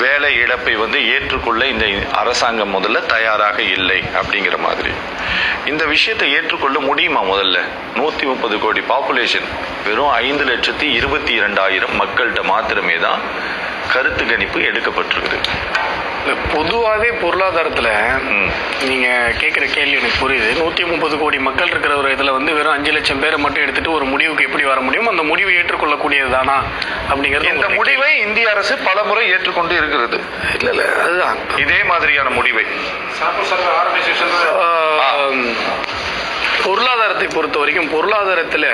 வேலை இழப்பை வந்து ஏற்றுக்கொள்ள இந்த அரசாங்கம் முதல்ல தயாராக இல்லை அப்படிங்கிற மாதிரி. இந்த விஷயத்தை ஏற்றுக்கொள்ள முடியுமா முதல்ல? நூற்றி முப்பது கோடி பாப்புலேஷன் வெறும் ஐந்து லட்சத்தி இருபத்தி இரண்டாயிரம் மக்கள்கிட்ட மாத்திரமே தான் கருத்து கணிப்பு எடுக்கப்பட்டிருக்குது. பொதுவாகவே பொருளாதாரத்தில். நீங்கள் கேட்குற கேள்வி எனக்கு புரியுது. நூற்றி முப்பது கோடி மக்கள் இருக்கிற ஒரு இதில் வந்து வெறும் அஞ்சு லட்சம் பேரை மட்டும் எடுத்துட்டு ஒரு முடிவுக்கு எப்படி வர முடியும்? அந்த முடிவை ஏற்றுக்கொள்ளக்கூடியது தானா அப்படிங்கிறது இந்த முடிவை இந்திய அரசு பல முறை ஏற்றுக்கொண்டு இருக்கிறது. இல்ல இல்ல அதுதான் இதே மாதிரியான முடிவை. பொருளாதாரத்தை பொறுத்த வரைக்கும் பொருளாதாரத்தில்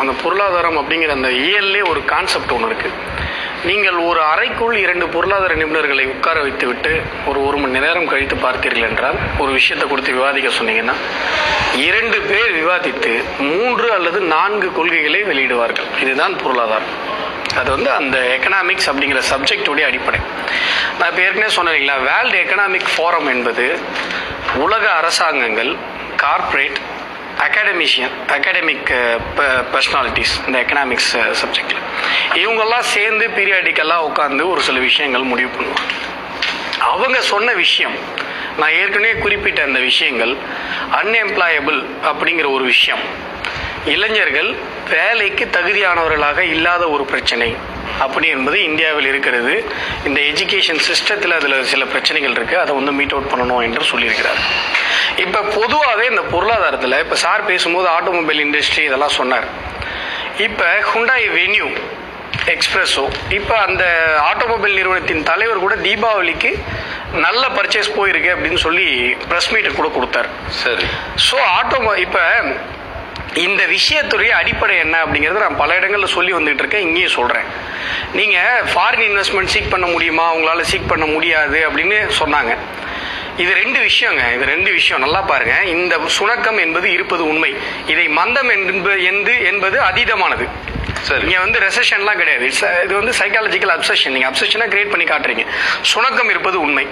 அந்த பொருளாதாரம் அப்படிங்கிற அந்த இயல்லே ஒரு கான்செப்ட் ஒன்று இருக்கு. நீங்கள் ஒரு அறைக்குள் இரண்டு பொருளாதார நிபுணர்களை உட்கார வைத்துவிட்டு ஒரு ஒரு மணி நேரம் கழித்து பார்த்தீர்கள் என்றால் ஒரு விஷயத்தை கொடுத்து விவாதிக்க சொன்னீங்கன்னா இரண்டு பேர் விவாதித்து மூன்று அல்லது நான்கு கொள்கைகளை வெளியிடுவார்கள். இதுதான் பொருளாதாரம். அது வந்து அந்த எக்கனாமிக்ஸ் அப்படிங்கிற சப்ஜெக்டுடைய அடிப்படை. நான் இப்போ ஏற்கனவே சொன்னேன் இல்லைங்களா வேர்ல்டு எக்கனாமிக் ஃபோரம் என்பது உலக அரசாங்கங்கள் கார்ப்பரேட் அகாடமிஷியன் அகாடமிக் பர்சனாலிட்டிஸ் இந்த எக்கனாமிக்ஸ் சப்ஜெக்டில் இவங்கெல்லாம் சேர்ந்து பீரியாடிக்கெல்லாம் உட்காந்து ஒரு சில விஷயங்கள் முடிவு பண்ணுவாங்க. அவங்க சொன்ன விஷயம் நான் ஏற்கனவே குறிப்பிட்ட அந்த விஷயங்கள் அன்எம்ப்ளாயபிள் அப்படிங்கிற ஒரு விஷயம். இளைஞர்கள் வேலைக்கு தகுதியானவர்களாக இல்லாத ஒரு பிரச்சனை. அப்படி என்பது இந்தியாவில் இருக்கிறது. இந்த எஜுகேஷன் சிஸ்டத்தில் அதில் சில பிரச்சனைகள் இருக்குது அதை வந்து மீட் அவுட் பண்ணணும் என்று சொல்லியிருக்கிறார். இப்போ பொதுவாகவே இந்த பொருளாதாரத்தில் இப்போ சார் பேசும்போது ஆட்டோமொபைல் இண்டஸ்ட்ரி இதெல்லாம் சொன்னார். இப்போ ஹுண்டாய் வென்யூ எக்ஸ்பிரஸோ இப்போ அந்த ஆட்டோமொபைல் நிறுவனத்தின் தலைவர் கூட தீபாவளிக்கு நல்ல பர்ச்சேஸ் போயிருக்கு அப்படின்னு சொல்லி ப்ரெஸ் மீட்டை கூட கொடுத்தாரு. சரி. ஸோ ஆட்டோமோ இப்போ இந்த விஷயத்துடைய அடிப்படை என்ன அப்படிங்கிறத நான் பல இடங்களில் சொல்லி வந்துகிட்டு இருக்கேன் இங்கேயும் சொல்கிறேன் நீங்கள் ஃபாரின் இன்வெஸ்ட்மெண்ட் சீக் பண்ண முடியுமா? உங்களால் சீக் பண்ண முடியாது அப்படின்னு சொன்னாங்க. இது ரெண்டு விஷயங்க இது ரெண்டு விஷயம். நல்லா பாருங்க. இந்த சுணக்கம் என்பது இருப்பது உண்மை. இதை மந்தம் என்பது என்பது என்பது அதீதமானது. இங்க வந்து ரெசஷன்லாம் கிடையாது. A- இது வந்து சைக்காலஜிக்கல் அப்சஷன் நீங்க அப்சஷனா கிரியேட் பண்ணி காட்டுறீங்க. சுணக்கம் இருப்பது உண்மை.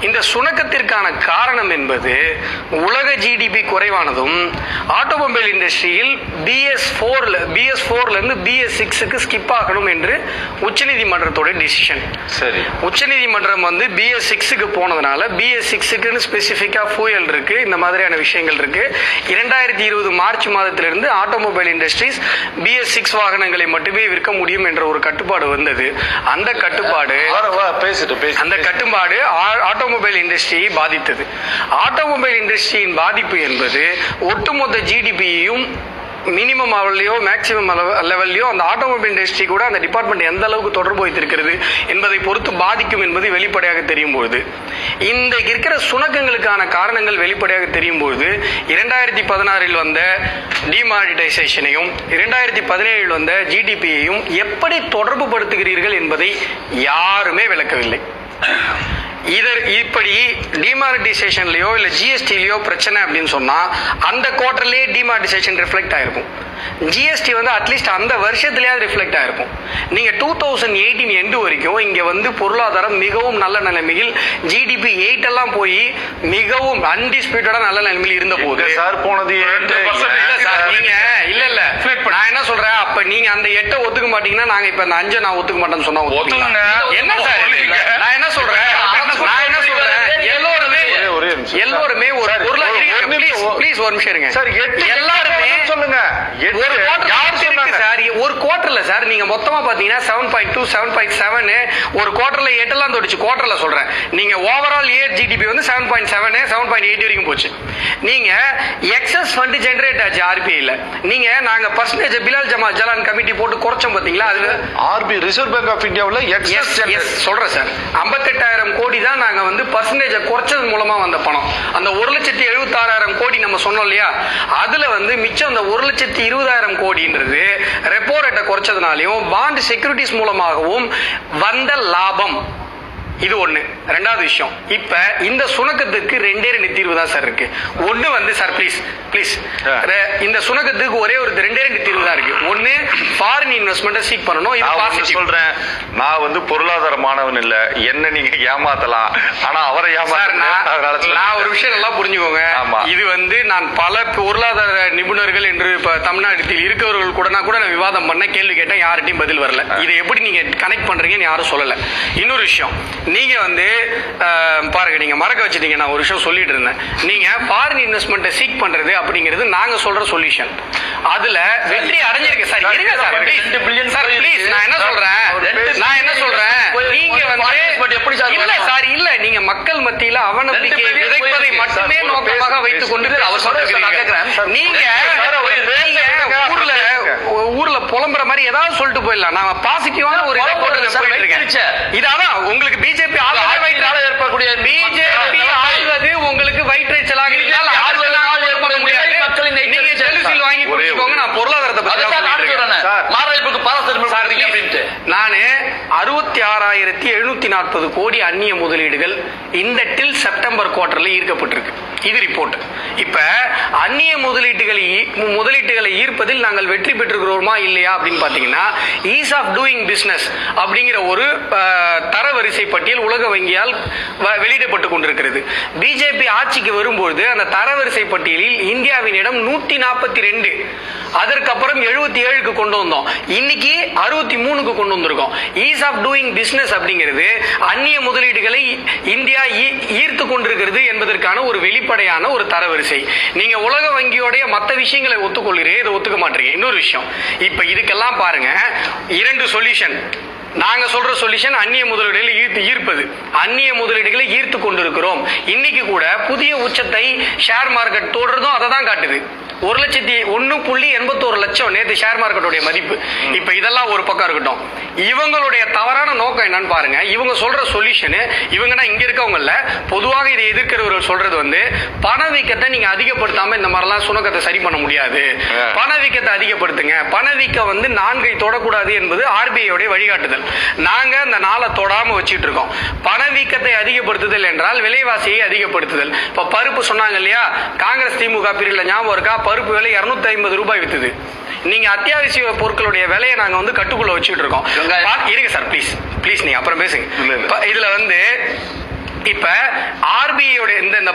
இந்த சுணக்கத்திற்கான காரணம் என்பது உலக ஜிடிபி குறைவானதும் ஆட்டோமொபைல் இண்டஸ்ட்ரியில் பிஎஸ் ஃபோர்ல பிஎஸ் ஃபோர்ல இருந்து பிஎஸ் சிக்ஸுக்கு ஸ்கிப் ஆகணும் என்று உச்சநீதிமன்றத்தோட டிசிஷன் சரி. உச்சநீதிமன்றம் வந்து பிஎஸ் சிக்ஸுக்கு போனதுனால பிஎஸ் சிக்ஸுக்குன்னு ஸ்பெசிஃபிக்காக ஃபியூயல் இருக்கு இந்த மாதிரியான விஷயங்கள் இருக்கு. இரண்டாயிரத்தி இருபது மார்ச் மாதத்திலிருந்து ஆட்டோமொபைல் இண்டஸ்ட்ரீஸ் பிஎஸ் சிக்ஸ் வாகனங்களை மட்டுமே விற்க முடியும் என்ற ஒரு கட்டுப்பாடு வந்தது. அந்த கட்டுப்பாடு அந்த கட்டுப்பாடு ஆட்டோமொபைல் இண்டஸ்ட்ரியை பாதித்தது. ஆட்டோமொபைல் இண்டஸ்ட்ரியின் பாதிப்பு என்பது ஒட்டுமொத்த ஜிடிபியையும் மினிமம் லெவல்லையோ மேக்ஸிமம் லெவல்லையோ அந்த ஆட்டோமொபைல் இண்டஸ்ட்ரி கூட அந்த டிபார்ட்மெண்ட் எந்த அளவுக்கு தொடர்பு வைத்திருக்கிறது என்பதை பொறுத்து பாதிக்கும் என்பது வெளிப்படையாக தெரியும் பொழுது. இந்த இருக்கிற சுணக்கங்களுக்கான காரணங்கள் வெளிப்படையாக தெரியும் பொழுது இரண்டாயிரத்தி பதினாறில் வந்த டிமானிட்டைசேஷனையும் இரண்டாயிரத்தி பதினேழில் வந்த ஜிடிபியையும் எப்படி தொடர்பு படுத்துகிறீர்கள் என்பதை யாருமே விளக்கவில்லை. இதர் இப்படி டிமானிட்டைசேஷன்லயோ இல்ல ஜிஎஸ்டிலயோ பிரச்சனை அப்படின்னு சொன்னா அந்த குவார்டர்லயே டிமானிட்டைசேஷன் ரிஃப்ளெக்ட் ஆயிருக்கும். ஜிஎஸ்டி வந்து அட்லீஸ்ட் அந்த வருஷத்துலயாவது ரிஃப்ளெக்ட் ஆயிருக்கும். நீங்க டூ தௌசண்ட் எயிட்டீன் எண்டு வரைக்கும் இங்க வந்து பொருளாதாரம் மிகவும் நல்ல நிலைமையில் ஜிடிபி எயிட் எல்லாம் போய் மிகவும் அன்டிஸ்பியூட்டடா நல்ல நிலைமையில் இருந்த போது சார் போனது ஏன்ட்டு? இல்ல இல்ல இல்ல. நான் என்ன சொல்றேன்? அப்ப நீங்க அந்த எட்டை ஒத்துக்க மாட்டீங்கன்னா நாங்க இப்ப அந்த அஞ்சை நான் ஒத்துக்க மாட்டேன்னு சொன்னா. என்ன சார்? நான் என்ன சொல்றேன் நான் என்ன சொல்றேன் எல்லோருமே ஒரே- ஒரே நிமிஷம். எல்லோருமே ஒரு ப்ளீஸ் ஒரு நிமிஷம். இருங்க. சார் எட்டு எல்லாருமே சொல்லுங்க. ஒரு யார் சொன்னாங்க? சார் ஒரு குவார்டர்ல சார் நீங்க மொத்தமா பாத்தீங்கன்னா seven point two seven point seven ஒரு குவார்டர்ல எட்டெல்லாம் தொடிச்சு. குவார்டர்ல சொல்றேன். நீங்க ஓவரால் இயர் ஜிடிபி வந்து seven point seven seven point eight வரைக்கும் போச்சு. நீங்க எக்ஸஸ் ஃபண்ட் ஜெனரேட் ஆச்சு ஆர்பிஐல நீங்க நாங்க பர்சன்டேஜ் பிலால் ஜமால் ஜலான் கமிட்டி போட்டு குறைச்சோம் பாத்தீங்களா அதுல ஆர்பி ரிசர்வ் பேங்க் ஆஃப் இந்தியாவுல எக்ஸஸ் சொல்றேன் சார். ஐம்பத்தெட்டாயிரம் கோடி தான் நாங்க வந்து பர்சன்டேஜ் குறைச்சது மூலமா வந்த பணம். அந்த ஒரு லட்சத்தி எழுபத்தாறாயிரம் கோடி நம்ம சொன்னோம் இல்லையா? அதுல வந்து மிச்சம் அந்த ஒரு லட்சத்தி இருபதாயிரம் கோடின்றது ரெப்போ ரேட்டை குறைச்சதுனாலையும் பாண்ட் செக்யூரிட்டிஸ் மூலமாகவும் வந்த லாபம். இது ஒண்ணு. ரெண்டாவது விஷயம் இப்ப இந்த சுணக்கத்துக்கு ரெண்டே ரெண்டு தீர்வு தான் சார் இருக்கு. ஒண்ணு வந்து சார் ப்ளீஸ் ப்ளீஸ். இந்த சுணக்கத்துக்கு ஒரே ஒரு ரெண்டே ரெண்டு தீர்வு தான் இருக்கு. ஒண்ணு ஃபாரின் இன்வெஸ்ட்மெண்ட்டை சீக் பண்ணணும். இது சொல்றேன். நான் வந்து பொருளாதார மாணவன் இல்ல. என்ன நீங்க ஏமாத்தலாம். ஆனா அவரை ஏமாத்த நான் ஒரு விஷயம் நல்லா புரிஞ்சுக்கோங்க. இது வந்து நான் பல பொருளாதார நிபுணர்கள் என்று இப்ப தமிழ்நாட்டில் இருக்கவர்கள் கூட நான் கூட நான் விவாதம் பண்ண கேள்வி கேட்டேன். யார்கிட்டயும் பதில் வரல. இதை எப்படி நீங்க கனெக்ட் பண்றீங்கன்னு யாரும் சொல்லல. இன்னொரு விஷயம். நீங்க வந்து பாருங்க நீங்க மறக்க வச்சிட்டீங்க நான் ஒரு விஷயம் சொல்லிட்டு இருந்தேன். நீங்க ஃபாரின் இன்வெஸ்ட்மெண்ட்டை சீக் பண்றது அப்படிங்கிறது நாங்க சொல்ற சொல்யூஷன் அதுல வெற்றி அடைஞ்சிருக்கு. சார் இருங்க சார் billion சார் ப்ளீஸ். நான் என்ன சொல்றேன்? நான் என்ன சொல்றேன்? நீங்க வந்து எப்படி சார் இல்ல? சார் இல்ல. நீங்க மக்கள் மத்தியில அவநம்பிக்கையை billion விதைப்பதை. மட்டுமே நோக்கமாக வைத்துக் கொண்டு அவர் ஒரு நீங்க ஊர்ல ஊர்ல புலம்புற மாதிரி ஏதாவது சொல்லிட்டு போயிடலாம். நான் பாசிட்டிவான ஒரு இதை போட்டு போயிட்டு இருக்கேன். இதாதான் உங்களுக்கு பிஜேபி ஆட்சியினால ஏற்படக்கூடிய பிஜேபி ஆள்வது உங்களுக்கு வயிற்றுச்சலாக இருந்தால் ஆள்வதனால் ஏற்பட முடியாது நீங்க செலுசில் வாங்கி குடிச்சுக்கோங்க நான் பொருளாதாரத்தை பத்தி. மாரடைப்புக்கு please. அப்படின்ட்டு. நானு அறுபத்தி ஆறாயிரத்தி எழுநூத்தி நாற்பது கோடி அந்நிய முதலீடுகள் இந்த டில் செப்டம்பர் குவார்டர்ல ஈர்க்கப்பட்டிருக்கு. இது ரிப்போர்ட் இப்ப அந்நிய முதலீட்டுகளை முதலீட்டுகளை ஈர்ப்பதில் நாங்கள் வெற்றி பெற்றிருக்கிறோமா இல்லையா அப்படின்னு பாத்தீங்கன்னா ஈஸ் ஆஃப் டூயிங் பிசினஸ் அப்படிங்கிற ஒரு தரவரிசை பட்டியல் உலக வங்கியால் வெளியிடப்பட்டு கொண்டிருக்கிறது. பிஜேபி ஆட்சிக்கு வரும்போது அந்த தரவரிசை பட்டியலில் இந்தியாவின் இடம் நூத்தி நாற்பத்தி ரெண்டு அதற்கப்புறம் எழுபத்தி ஏழுக்கு கொண்டு வந்தோம். இன்னைக்கு அறுபத்தி மூணுக்கு கொண்டு வந்திருக்கோம். ஈஸ் ஆஃப் டூயிங் பிசினஸ் அப்படிங்கிறது அந்நிய முதலீடுகளை இந்தியா ஈ- ஈர்த்து கொண்டிருக்கிறது என்பதற்கான ஒரு வெளிப்படையான ஒரு தரவரிசை. நீங்க உலக வங்கியோடைய மற்ற விஷயங்களை ஒத்துக்கொள்கிறீங்க இதை ஒத்துக்க மாட்டீங்க. இன்னொரு விஷயம் இப்ப இதுக்கெல்லாம் பாருங்க இரண்டு சொல்யூஷன். நாங்க சொல்ற சொல்யூஷன் அந்நிய முதலீடுகளை ஈர்த்து ஈர்ப்பது. அந்நிய முதலீடுகளை ஈர்த்து கொண்டிருக்கிறோம். இன்னைக்கு கூட புதிய உச்சத்தை ஷேர் மார்க்கெட் தொடர்றதும் அதை தான் காட்டுது. ஒரு லட்சத்தி ஒன்னு புள்ளி எண்பத்தோரு லட்சம் நேத்து ஷேர் மார்க்கெட்டுடைய மதிப்பு. இப்ப இதெல்லாம் ஒரு பக்கம் இருக்கட்டும். இவங்களுடைய தவறான நோக்கம் என்னன்னு பாருங்க. இவங்க சொல்ற சொல்யூஷன் இவங்கன்னா இங்க இருக்கவங்க இல்ல. பொதுவாக இதை எதிர்க்கிறவர்கள் சொல்றது வந்து பணவீக்கத்தை நீங்க அதிகப்படுத்தாம இந்த மாதிரிலாம் சுணக்கத்தை சரி பண்ண முடியாது. பணவீக்கத்தை அதிகப்படுத்துங்க. பணவீக்கம் வந்து நான்கை தொடக்கூடாது என்பது ஆர்பிஐ வழிகாட்டுதல். நாங்க அந்த நாளை தொடாம வச்சிட்டு இருக்கோம். பணவீக்கத்தை அதிகப்படுத்துதல் என்றால் விலைவாசியை அதிகப்படுத்துதல். இப்ப பருப்பு சொன்னாங்க இல்லையா? காங்கிரஸ் திமுக பீரியட்ல ஞாபகம் இருக்கா? பருப்பு விலை 250 ஐம்பது ரூபாய் வித்துது. நீங்க அத்தியாவசிய பொருட்களுடைய விலையை நாங்க வந்து கட்டுக்குள்ள வச்சுட்டு இருக்கோம். இருங்க சார் ப்ளீஸ் ப்ளீஸ் நீங்க அப்புறம் பேசுங்க. இதுல வந்து இப்ப ஆர்பிஐயோட இந்த இந்த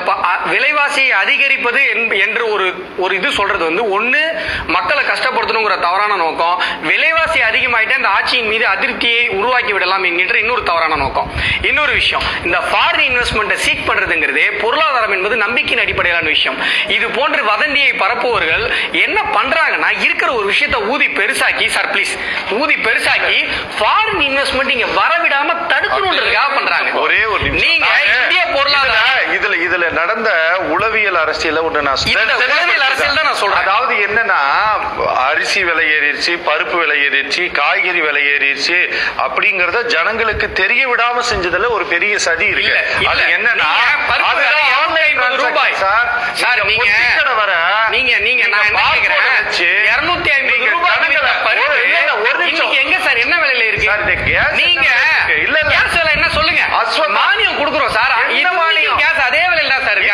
விலைவாசியை அதிகரிப்பது என்று ஒரு ஒரு இது சொல்றது வந்து ஒன்னு மக்களை கஷ்டப்படுத்தணுங்கிற தவறான நோக்கம் விலைவாசி அதிகமாயிட்டா அந்த ஆட்சியின் மீது அதிருப்தியை உருவாக்கி விடலாம் என்கின்ற இன்னொரு தவறான நோக்கம். இன்னொரு விஷயம் இந்த ஃபாரின் இன்வெஸ்ட்மெண்ட்டை சீக் பண்றதுங்கிறது பொருளாதாரம் என்பது நம்பிக்கையின் அடிப்படையிலான விஷயம். இது போன்ற வதந்தியை பரப்புவர்கள் என்ன பண்றாங்கன்னா இருக்கிற ஒரு விஷயத்தை ஊதி பெருசாக்கி சர்ப்ளீஸ் ஊதி பெருசாக்கி ஃபாரின் இன்வெஸ்ட்மெண்ட் இங்க வரவிடாம தடுக்கணுன்றதுக்காக பண்றாங்க ஒரே ஒரு நிமிஷம். நீங்க நானு இந்திய பொருளாதாரம் இதுல இதுல இதுல நடந்த உளவியல் அரசியல ஒண்ணு நான் இந்த தெளிவுபடுத்துறேன். உளவியல் அரசியல் தான் நான் சொல்றேன். அதாவது என்னன்னா அரிசி விலை ஏறிடுச்சு பருப்பு விலை ஏறிடுச்சு காய்கறி விலை ஏறிடுச்சு அப்படிங்கறத ஜனங்களுக்கு தெரிய விடாம செஞ்சதுல ஒரு பெரிய சதி இருக்கு. அது என்னன்னா நீங்க பருப்பு அதுதான் விலை online 250 ரூபாய். சார் நீங்க நீங்க- பொட்டிக்கடை வர நீங்க நீங்க நான் கேக்குறேன் வச்சு 250 நீங்க ரூபாய் ஜனங்களை- பருப்பு ஒரு- இல்ல, இல்ல, ஒரு நிமிஷம். இன்னைக்கு எங்க சார் என்ன விலையில இருக்கு சார், இந்த gas நீங்க? இல்ல, இல்ல. கேஸ் விலை என்ன சொல்லுங்க மானியம் கொடுக்குறோம் சார் இது மானியம்? கேஸ் அதே விலையில தான் சார் இருக்கு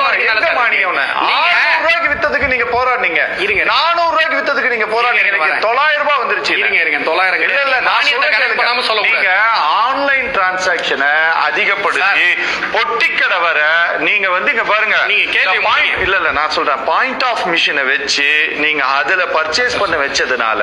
மானியம்? எந்த மானியம்னு? நீங்க 600 ரூபாய்க்கு வித்ததுக்கு நீங்க போராடுனீங்க இருங்க. 400 ரூபாய்க்கு வித்ததுக்கு நீங்க வரேன். 900 ரூபாய் வந்துருச்சு இருங்க இருங்க தொள்ளாயிரம் இல்ல இல்ல நான் மானியத்தை சொல்றேன் கணக்கு கேளுங்க. பண்ணாம சொல்ல நீங்க ஆன்லைன் டிரான்சாக்ஷனை அதிகப்படுத்தி பொட்டிக்கடை வர நீங்க வந்து இங்க பாருங்க. நீங்க கேள்வி. இல்ல இல்ல நான் சொல்றேன். பாயிண்ட் ஆஃப் மிஷினை வச்சு நீங்க அதுல பர்ச்சேஸ் பண்ண வச்சதுனால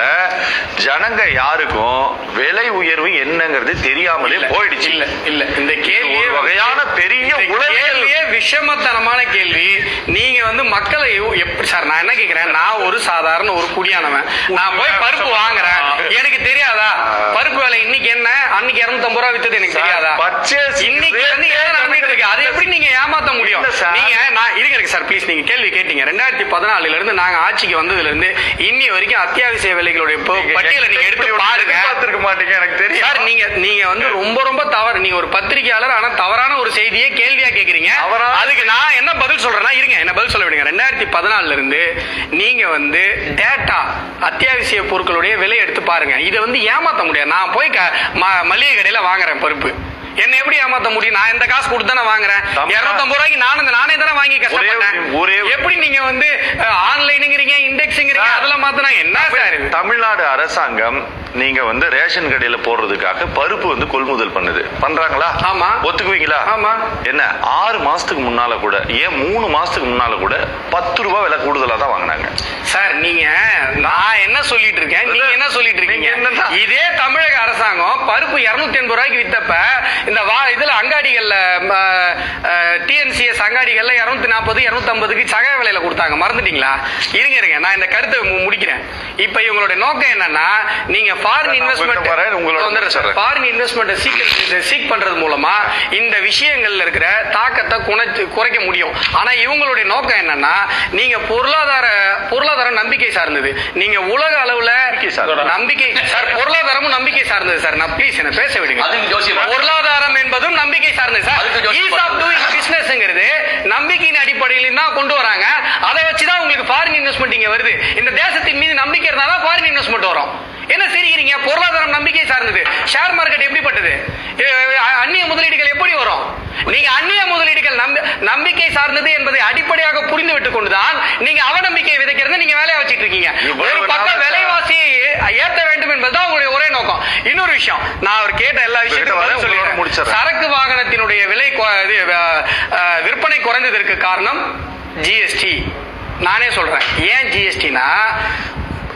ஜனங்க யாருக்கும் விலை உயர்வு என்னங்கிறது தெரியாமலே போயிடுச்சு. இல்ல இல்ல. இந்த கேள்வி வகையான பெரிய கேள்வியே விஷமத்தனமான கேள்வி. நீங்க வந்து மக்களை எப்படி சார் நான் என்ன கேக்குறேன்? நான் ஒரு சாதாரண ஒரு குடியானவன். நான் போய் பருப்பு வாங்குறேன். எனக்கு தெரியாதா? பருப்பு விலை இன்னைக்கு என்ன? அன்னைக்கு 250 ரூபாய் வித்தது எனக்கு தெரியாதா? purchase இன்னைக்கு வந்து என்ன நடந்துட்டு இருக்கு. அதை எப்படி நீங்க ஏமாத்த முடியும். இல்ல சார். நீங்க நான் இருங்க சார் ப்ளீஸ் நீங்க கேள்வி கேட்டீங்க. ரெண்டாயிரத்தி பதினாலுல இருந்து நாங்க ஆட்சிக்கு வந்ததுல இருந்து இன்னி வரைக்கும் அத்தியாவசிய விலைகளுடைய பட்டியலை நீங்க எடுத்து பாருங்க. பார்த்திருக்க மாட்டீங்க எனக்கு தெரியும். சார் நீங்க நீங்க வந்து ரொம்ப ரொம்ப தவறு. நீங்க ஒரு பத்திரிகையாளர் ஆனா தவறான ஒரு செய்தியை கேள்வியா கேக்குறீங்க. அதுக்கு நான் என்ன பதில் சொல்றேன்னா இருங்க என்ன பதில் சொல்ல விடுங்க. ரெண்டாயிரத்தி பதினாலுல இருந்து நீங்க வந்து டேட்டா அத்தியாவசிய பொருட்களுடைய விலை எடுத்து பாருங்க. இதை வந்து ஏமாத்த முடியாது. நான் போய் மளிகை கடையில வாங்குறேன் பருப்பு என்ன எப்படி ஏமாத்த முடியும்? நான் இந்த காசு கொடுத்து தானே வாங்குறேன் இருநூத்தம்பது ரூபாய்க்கு நானும் நானே தானே வாங்கி கஷ்டப்பட்டேன். எப்படி நீங்க வந்து ஆன்லைனுங்கிறீங்க இண்டெக்ஸுங்கிறீங்க. அதெல்லாம் மாத்தினா என்ன சார்? தமிழ்நாடு அரசாங்கம் நீங்க வந்து ரேஷன் கடையில போடுறதுக்காக பருப்பு வந்து கொள்முதல் பண்ணுது. பண்றாங்களா? ஆமா. ஒத்துக்குவீங்களா? ஆமா. என்ன? ஆறு மாசத்துக்கு முன்னால கூட ஏன் மூணு மாசத்துக்கு முன்னால கூட பத்து ரூபாய் விலை கூடுதலா தான் வாங்கினாங்க. சார் நீங்க நான் என்ன சொல்லிட்டு இருக்கேன்? நீங்க என்ன சொல்லிட்டு இருக்கீங்க? இதே தமிழக அரசாங்கம் பருப்பு 280 எண்பது ரூபாய்க்கு வித்தப்ப இந்த வா இதுல அங்காடிகள்ல டிஎன்சிஎஸ் அங்காடிகள்ல இருநூத்தி நாற்பது இருநூத்தி ஐம்பதுக்கு சக விலையில கொடுத்தாங்க. மறந்துட்டீங்களா? இருங்க இருங்க. நான் இந்த கருத்தை முடிக்கிறேன். இப்ப இவங்களுடைய நோக்கம் என்னன்னா நீங்க ஃபாரின் உங்களோட இன்வெஸ்ட்மெண்ட் முடிச்சிடுறேன். ஃபாரின் இன்வெஸ்ட்மெண்ட் சீக் சீக் பண்றது மூலமா இந்த விஷயங்கள்ல இருக்கிற தாக்கத்தை குறைச்சு குறைக்க முடியும். ஆனா இவங்களுடைய நோக்கம் என்னன்னா நீங்க பொருளாதார பொருளாதார நம்பிக்கை சார்ந்தது. நீங்க உலக அளவுல நம்பிக்கை சார் பொருளாதாரமும் நம்பிக்கை சார்ந்தது சார். நான் ப்ளீஸ் என்ன பேச விடுங்க. ஜோசியம். பொருளாதாரம் என்பதும் நம்பிக்கை சார்ந்தது சார். ஈஸ் ஆஃப் டூயிங் பிசினஸ்ங்கிறது நம்பிக்கையின் அடிப்படையில் தான் கொண்டு வராங்க. அதை வச்சு தான் உங்களுக்கு ஃபாரின் இன்வெஸ்ட்மெண்ட் இங்க வருது. இந்த தேசத்தின் மீது நம்பிக்கை இருந்தா தான் ஃபாரின் இன்வெஸ்ட்மெண்ட் வரும். என்ன சிரிக்கிறீங்க பொருளாதாரம் நம்பிக்கை சார்ந்தது. ஷேர் மார்க்கெட் எப்படிப்பட்டது? அந்நிய முதலீடுகள் எப்படி வரும்? நீங்க அந்நிய முதலீடுகள் நம்பி- நம்பிக்கை சார்ந்தது என்பதை அடிப்படையாக புரிந்து விட்டுக் கொண்டுதான் நீங்க அவநம்பிக்கையை விதைக்கிறது நீங்க வேலையை வச்சிட்டு இருக்கீங்க. ஒரு பக்கம் விலைவாசியை ஏத்த வேண்டும் என்பதுதான் உங்களுடைய ஒரே நோக்கம். இன்னொரு விஷயம் நான் அவர் கேட்ட எல்லா விஷயத்தையும். சரக்கு வாகனத்தினுடைய விலை விற்பனை குறைந்ததற்கு காரணம் ஜிஎஸ்டி நானே சொல்றேன். ஏன் ஜிஎஸ்டினா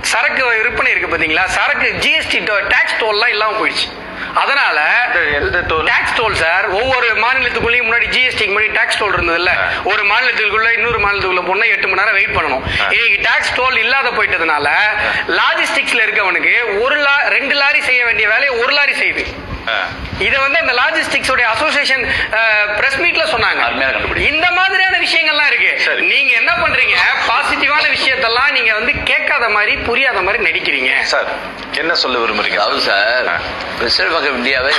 சரக்கு விற்பனை இருக்கு பாத்தீங்களா? சரக்கு ஜிஎஸ்டி டாக்ஸ் டோல்லாம் இல்லாம போயிடுச்சு. அதனால? டாக்ஸ் டோல் சார் ஒவ்வொரு மாநிலத்துக்குள்ளேயும் முன்னாடி ஜிஎஸ்டிக்கு முன்னாடி டாக்ஸ் டோல் இருந்தது இல்ல ஒரு மாநிலத்துக்குள்ள இன்னொரு மாநிலத்துக்குள்ள போனா எட்டு மணி நேரம் வெயிட் பண்ணணும். இன்னைக்கு டாக்ஸ் டோல் இல்லாத போயிட்டதுனால லாஜிஸ்டிக்ஸ்ல இருக்கவனுக்கு ஒரு லா ரெண்டு லாரி செய்ய வேண்டிய வேலையை ஒரு லாரி செய்யுது. இதை வந்து இந்த லாஜிஸ்டிக்ஸ் உடைய அசோசியேஷன் பிரஸ் மீட்ல சொன்னாங்க. இந்த மாதிரியான விஷயங்கள்லாம் இருக்கு. சரி. நீங்க என்ன பண்றீங்க? பாசிட்டிவான விஷயத்தெல்லாம் நீங்க வந்து கேட்காத மாதிரி புரியாத மாதிரி நடிக்கிறீங்க. சார் என்ன சொல்ல விரும்புறீங்க? அதாவது சார் ரிசர்வ் பேங்க் ஆஃப் இந்தியாவே